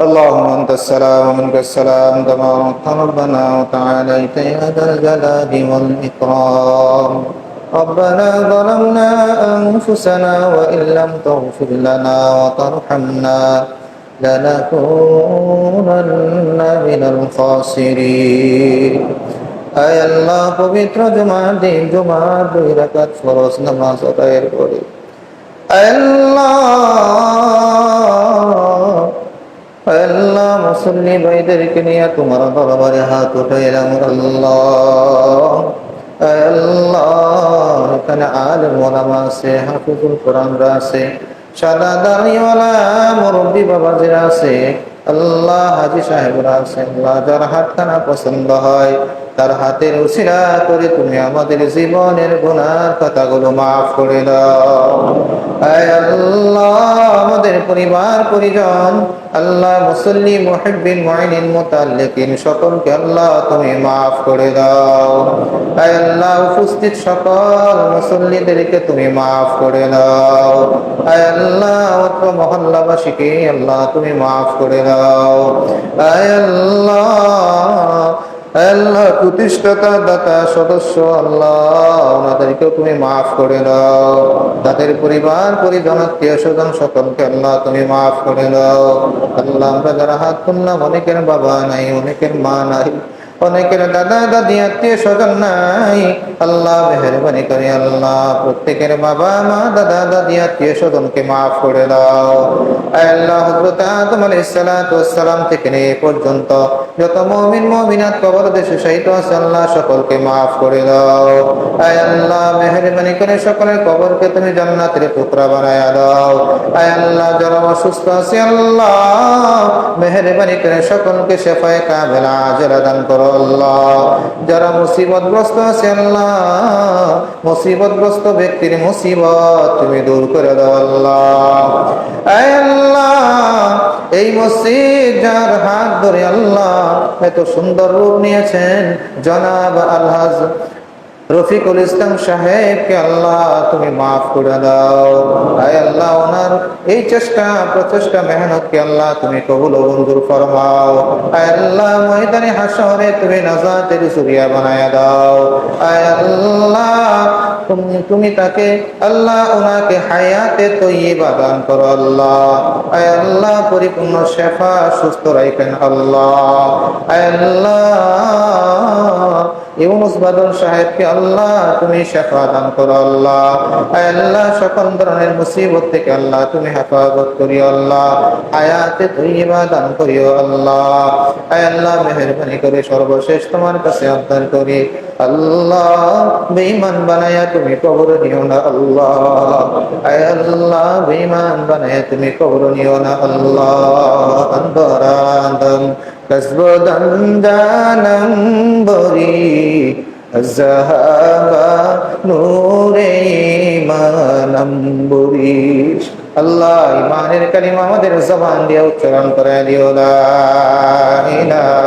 اللهم أنت السلام ومنك السلام تبارك ربنا وتعاليت يا ذا الجلال والإكرام ربنا ظلمنا أنفسنا وإن لم تغفر لنا وترحمنا لنكونن من الخاسرين আয় আল্লাহ পবিত্র জুমার দিন জুমার দুই রাকাত ফরজ নামাজ আদায়ের করে আয় আল্লাহ আয় আল্লাহ, মুসল্লি ভাইদেরকে নিয়ে তোমার দরবারে হাত উঠাইলাম আল্লাহ আল্লাহ, এখানে আলেম ওলামা আছে, হাফিজুল কোরআনরা আছে, সাদা দাড়িওয়ালা মুরব্বী বাবাজিরা আছে, আল্লাহ হাজি সাহেবরা আছে আল্লাহ যার হাতখানা পছন্দ হয়। তার হাতের উসিরা করে তুমি আমাদের জীবনের গুনার কথাগুলো মাফ করে দাও। আল্লাহ, আমাদের পরিবার, পরিজন, আল্লাহ মুসল্লি মুহিব্বিন মুইনিন মুতাল্লিকিন, সকলকে আল্লাহ তুমি মাফ করে দাও। আল্লাহ, উপস্থিত সকল মুসল্লিদেরকে তুমি মাফ করে দাও। আল্লাহ, অত্র মহল্লাবাসীকে আল্লাহ তুমি মাফ করে দাও। আল্লাহ আল্লাহ প্রতিষ্ঠাতা দাতা সদস্য আল্লাহ, ওনাদেরকেও তুমি মাফ করে দাও। তাদের পরিবার, পরিজন, আত্মীয় স্বজন সকলকে আল্লাহ তুমি মাফ করে দাও। আল্লাহ, আমরা যারা হাত তুললাম অনেকের বাবা নাই, অনেকের মা নাই অনেকের দাদা দাদি আত্মীয় স্বজন নাই। আল্লাহ মেহরবানি করে আল্লাহ, প্রত্যেকের বাবা মা, দাদা দাদি আত্মীয় স্বজনকে মাফ করে দাও। আল্লাহ, হযরত আদম সালাম থেকে নিয়ে পর্যন্ত যত মুমিন, মুমিনাত কবর দেশে শহীদ আছে আল্লাহ সকলকে মাফ করে দাও। আল্লাহ, মেহরবানি করে সকলের কবরকে তুমি জান্নাতের টুকরা বানায় দাও। আল্লাহ, যারা অসুস্থ আছে, আল্লাহ মেহরবানি করে সকলকে শেফায়ে কামেলা আজরা দান করো। আল্লাহ। যারা মুসিবতগ্রস্ত আছে আল্লাহ, মুসিবতগ্রস্ত ব্যক্তির মুসিবত তুমি দূর করে দাও আল্লাহ। আল্লাহ, এই মসজিদ যার হাত ধরে আল্লাহ এত সুন্দর রূপ নিয়েছেন। জনাব আলহাজ রফিকুল ইসলাম সাহেবকে আল্লাহ তুমি মাফ করে দাও। আয় আল্লাহ, ওনার এই চেষ্টা, প্রচেষ্টা, মেহনতকে আল্লাহ তুমি কবুল ও মঞ্জুর ফরমাও। আয় আল্লাহ, ময়দানে হাসরে তুমি নাজাতের সুরিয়া বানায়া দাও। আয় আল্লাহ, তুমি তাকে, আল্লাহ ওনাকে হায়াতে তৈবা দান করো আল্লাহ। আয় আল্লাহ, পরিপূর্ণ শেফা সুস্থ রাখেন আল্লাহ। আয় আল্লাহ ইউনুস বাদল সাহেবকে আল্লাহ, তুমি শেফা দান করো আল্লাহ। আল্লাহ, সকল ধরনের মুসিবত থেকে আল্লাহ, তুমি হেফাজত করিও আল্লাহ। আয়াতে তৈবা দান করিও আল্লাহ। আল্লাহ, মেহরবানি করে সর্বশেষ তোমার কাছে আবদান করি। আল্লাহ, বেঈমান বানায়া তুমি কবর নিও না আল্লাহ। আল্লাহ, বেঈমান বানায়া তুমি কবর নিও না আল্লাহ। অন্তরান্দম কসবদন জানম বরি। জাহাবা নূরে ইমানম্বরি আল্লাহ ইমানের কালিমা আমাদের জবান দিয়ে উচ্চারণ করে দিও ইলাহা